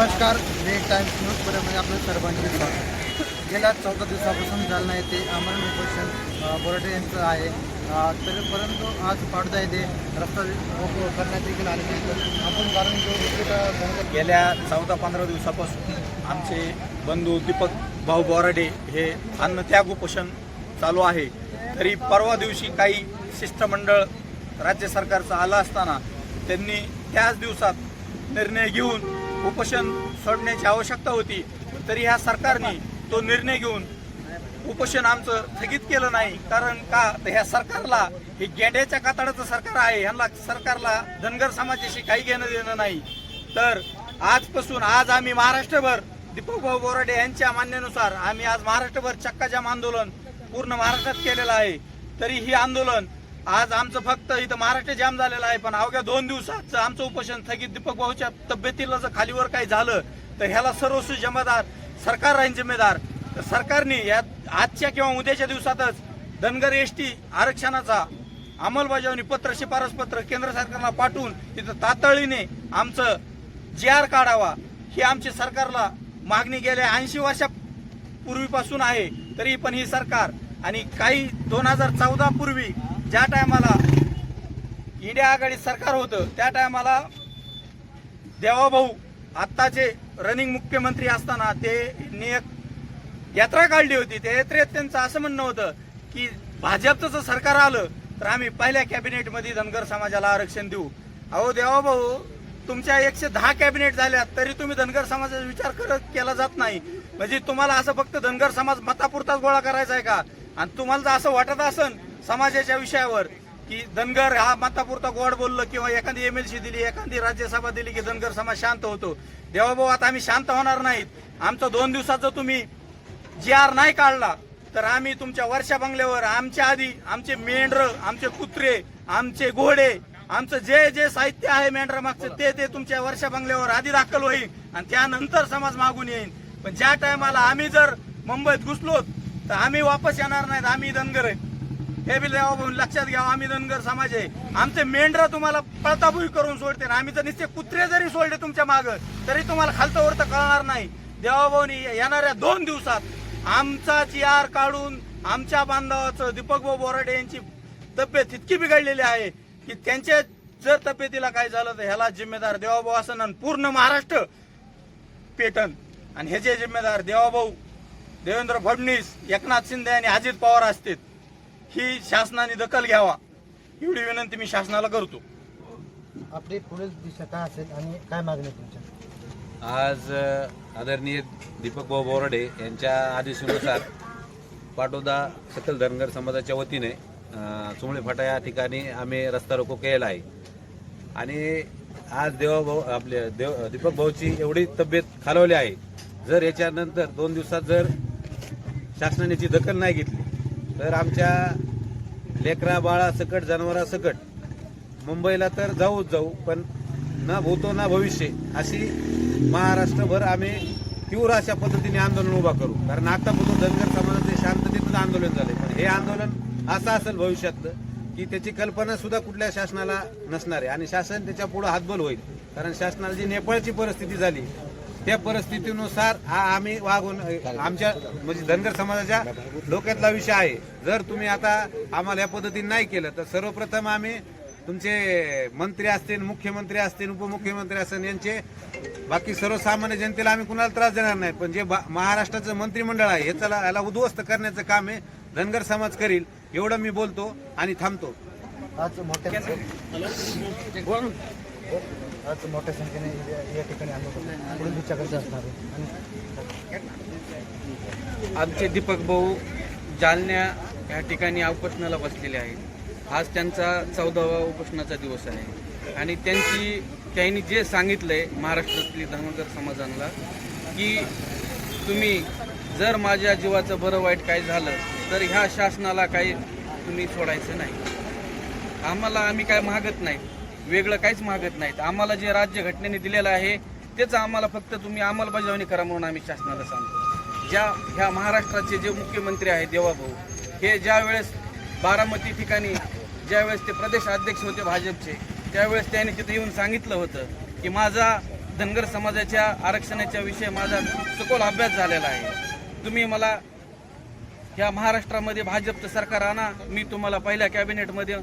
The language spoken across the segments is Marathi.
नमस्कार लेट टाइम्स न्यूजपर्यंत आपलं सर्वांचे स्वागत. गेल्या चौदा दिवसापासून जालना येथे आमरण उपोषण बोराटे यांचं आहे. अ, तर परंतु आज पाडदा येथे रस्ता रोको करण्यात देखील आले आपण कारण जो गेल्या चौदा पंधरा दिवसापासून आमचे बंधू दीपक भाऊ बोराडे हे अन्नत्याग उपोषण चालू आहे. तरी परवा दिवशी काही शिष्टमंडळ राज्य सरकारचं आलं असताना त्यांनी त्याच दिवसात निर्णय घेऊन उपोषण सोडण्याची आवश्यकता होती तरी ह्या सरकारने तो निर्णय घेऊन उपोषण आमचं स्थगित केलं नाही. कारण का? तर ह्या सरकारला हे गेड्याच्या कातडाचं सरकार आहे ह्यांना सरकारला धनगर समाजाशी काही घेणं देणं नाही. तर आजपासून आज आम्ही महाराष्ट्रभर दीपक भाऊ बोराडे यांच्या मान्यानुसार आम्ही आज महाराष्ट्रभर चक्काजाम आंदोलन पूर्ण महाराष्ट्रात केलेलं आहे. तरी ही आंदोलन आज आमचं फक्त इथं महाराष्ट्र जाम झालेलं आहे पण अवघ्या दोन दिवसाचं आमचं उपोषण स्थगित दीपक भाऊच्या तब्येतीला जर खालीवर काही झालं तर ह्याला सर्वस्वी जिम्मेदार सरकार राहील जिम्मेदार. तर सरकारने या आजच्या किंवा उद्याच्या दिवसातच धनगर एस टी आरक्षणाचा अंमलबजावणी पत्र शिफारस पत्र केंद्र सरकारला पाठवून तिथं तातडीने आमचं जी आर काढावा. ही आमची सरकारला मागणी गेल्या ऐंशी वर्षापूर्वीपासून आहे तरी पण ही सरकार आणि काही दोन हजार चौदा पूर्वी ज्या टायमाला इंडिया आघाडी सरकार होतं त्या टायमाला देवाभाऊ आत्ताचे रनिंग मुख्यमंत्री असताना ते एक यात्रा काढली होती. त्या यात्रेत त्यांचं असं म्हणणं होतं की भाजपचं जर सरकार आलं तर आम्ही पहिल्या कॅबिनेटमध्ये धनगर समाजाला आरक्षण देऊ. अहो देवाभाऊ तुमच्या एकशे दहा कॅबिनेट झाल्यात तरी तुम्ही धनगर समाजाचा विचार करत केला जात नाही. म्हणजे तुम्हाला असं फक्त धनगर समाज मतापुरताच गोळा करायचा आहे का? आणि तुम्हाला जर असं वाटत असन समाजाच्या विषयावर की धनगर हा मतापुरता गोड बोललं किंवा एखादी एमएलसी दिली एखादी राज्यसभा दिली की धनगर समाज शांत होतो. देवाभाऊ आता आम्ही शांत होणार नाहीत. आमचं दोन दिवसाचं तुम्ही जी आर नाही काढला तर आम्ही तुमच्या वर्षा बंगल्यावर आमच्या आधी आमचे मेंढर आमचे कुत्रे आमचे घोडे आमचं जे जे साहित्य आहे मेंढरा मागचं ते ते तुमच्या वर्षा बंगल्यावर आधी दाखल होईल आणि त्यानंतर समाज मागून येईल. पण ज्या टायमाला आम्ही जर मुंबईत घुसलोत तर आम्ही वापस येणार नाहीत आम्ही धनगर आहे. हे बी लक्षात घ्या आम्ही धनगर समाज आहे. आमचे मेंढरा तुम्हाला पळताभुई करून सोडते आणि आम्ही तर निश्चित कुत्रे जरी सोडले तुमच्या माग तरी तुम्हाला खालतं वरतं कळणार नाही. देवाभाऊनी येणाऱ्या दोन दिवसात आमचा चियार काढून आमच्या बांधवाचं दीपक भाऊ बोराडे यांची तब्येत इतकी बिघडलेली आहे की त्यांच्या जर तब्येतीला काय झालं तर ह्याला जिम्मेदार देवाभाऊ असं पूर्ण महाराष्ट्र पेटन. आणि ह्याचे जिम्मेदार देवाभाऊ देवेंद्र फडणवीस एकनाथ शिंदे आणि अजित पवार असतील ही शासनाने दखल घ्यावा. एवढी विनंती मी शासनाला करतो. आपली पुढील दिशा काय असेल आणि काय मागणी आहे तुमच्या? आज अ, आदरणीय दीपक भाऊ बोराडे यांच्या आदेशानुसार पाटोदा सकल धनगर समाजाच्या वतीने अ, चुमळे फाटा या ठिकाणी आम्ही रस्ता रोको केलेला आहे. आणि आज देवाभाऊ आपले देव दीपक भाऊची एवढी तब्येत खालवली आहे. जर याच्यानंतर दोन दिवसात जर शासनाने ती दखल नाही घेतली. तर आमच्या लेकरा बाळा सकट जनावरासकट मुंबईला तर जाऊच जाऊ पण ना भूतो ना भविष्य अशी महाराष्ट्रभर आम्ही तीव्र अशा पद्धतीने आंदोलन उभा करू. कारण आतापासून धनगर समाजाचे शांततेतच आंदोलन झाले पण हे आंदोलन असं असेल भविष्यातलं की त्याची कल्पना सुद्धा कुठल्या शासनाला नसणार आहे. आणि शासन त्याच्या पुढे हातबल होईल. कारण शासनाला जी नेपाळची परिस्थिती झाली त्या परिस्थितीनुसार हा आम्ही वागून आमच्या म्हणजे धनगर समाजाच्या डोक्यातला विषय आहे. जर तुम्ही आता आम्हाला या पद्धतीने नाही केलं तर सर्वप्रथम आम्ही तुमचे मंत्री असतील मुख्यमंत्री असतील उपमुख्यमंत्री असतील यांचे बाकी सर्वसामान्य जनतेला आम्ही कुणाला त्रास देणार नाही. पण जे बा- महाराष्ट्राचं मंत्रिमंडळ आहे ह्याचा याला उद्ध्वस्त करण्याचं काम आहे धनगर समाज करील एवढं मी बोलतो आणि थांबतो. आज मोठ्या संख्येने या- ठिकाणी आंदोलन पुढील दिशा असणार आहे. आणि आमचे दीपक भाऊ जालन्या ह्या ठिकाणी उपोषणाला बसलेले आहेत. आज त्यांचा चौदावा उपोषणाचा दिवस आहे. आणि त्यांची त्यांनी जे सांगितलं आहे महाराष्ट्रातली धर्मकर समाजाला की तुम्ही जर माझ्या जीवाचं बरं वाईट काय झालं तर ह्या शासनाला काही तुम्ही सोडायचं नाही. आम्हाला आम्ही काय मागत नाही. वेगळं काहीच मागत नाहीत. आम्हाला जे राज्य घटनेने दिलेलं आहे तेच आम्हाला फक्त तुम्ही अंमलबजावणी करा म्हणून आम्ही शासनाला सांगतो. ज्या ह्या महाराष्ट्राचे जे मुख्यमंत्री आहेत देवाभाऊ हे ज्या वेळेस बारामती ठिकाणी ज्यावेळेस ते प्रदेश अध्यक्ष होते भाजपचे त्यावेळेस त्यांनी तिथे येऊन सांगितलं होतं की माझा धनगर समाजाच्या आरक्षणाच्या विषयी माझा सखोल अभ्यास झालेला आहे. तुम्ही मला ह्या महाराष्ट्रामध्ये भाजपचं सरकार आणा मी तुम्हाला पहिल्या कॅबिनेटमध्ये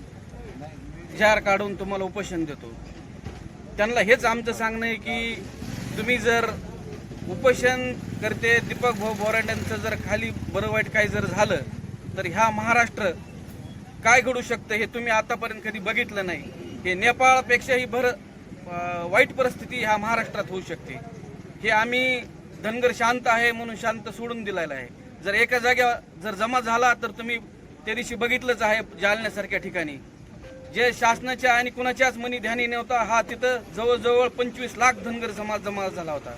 जार काढून तुम्हाला उपोषण देतो. त्यांना हेच आमचं सांगणं आहे की तुम्ही जर उपोषण करते दीपक भाऊ बोराड्यांचं जर खाली बरं वाईट काही जर झालं तर ह्या महाराष्ट्र काय घडू शकतं हे तुम्ही आतापर्यंत कधी बघितलं नाही. हे नेपाळपेक्षाही भर वाईट परिस्थिती ह्या महाराष्ट्रात होऊ शकते. हे आम्ही धनगर शांत आहे म्हणून शांत सोडून दिलेलं आहे. जर एका जाग्या जर जमा झाला तर तुम्ही त्या दिवशी बघितलंच आहे जालन्यासारख्या ठिकाणी. जे शासनाच्या आणि कुणाच्याच मनी ध्यानी नव्हता हा तिथं जवळजवळ पंचवीस लाख धनगर समाज जमा झाला होता.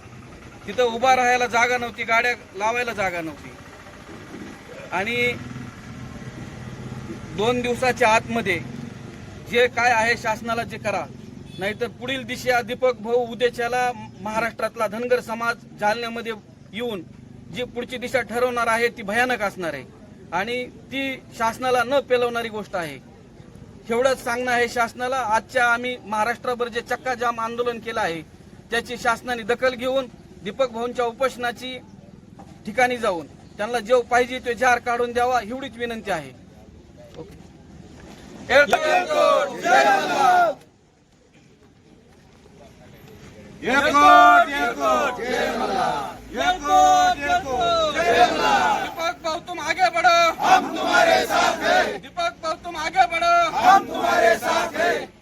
तिथं उभा राहायला जागा नव्हती गाड्या लावायला जागा नव्हती. आणि दोन दिवसाच्या आतमध्ये जे काय आहे शासनाला जे करा नाहीतर पुढील दिशा दीपक भाऊ उद्याच्याला महाराष्ट्रातला धनगर समाज जालन्यामध्ये येऊन जी पुढची दिशा ठरवणार आहे ती भयानक असणार आहे. आणि ती शासनाला न पेलवणारी गोष्ट आहे. एवढंच सांगणं आहे शासनाला आजच्या आम्ही महाराष्ट्रभर जे चक्काजाम आंदोलन केलं आहे त्याची शासनाने दखल घेऊन दीपक भाऊंच्या उपोषणाची ठिकाणी जाऊन त्यांना जो पाहिजे तो जार काढून द्यावा एवढीच विनंती आहे. दीपक भाऊ तुम आगे बढ़ो। हम तुम्हारे साथ हैं। आगे बढ़ो। हम तुम्हारे साथ हैं।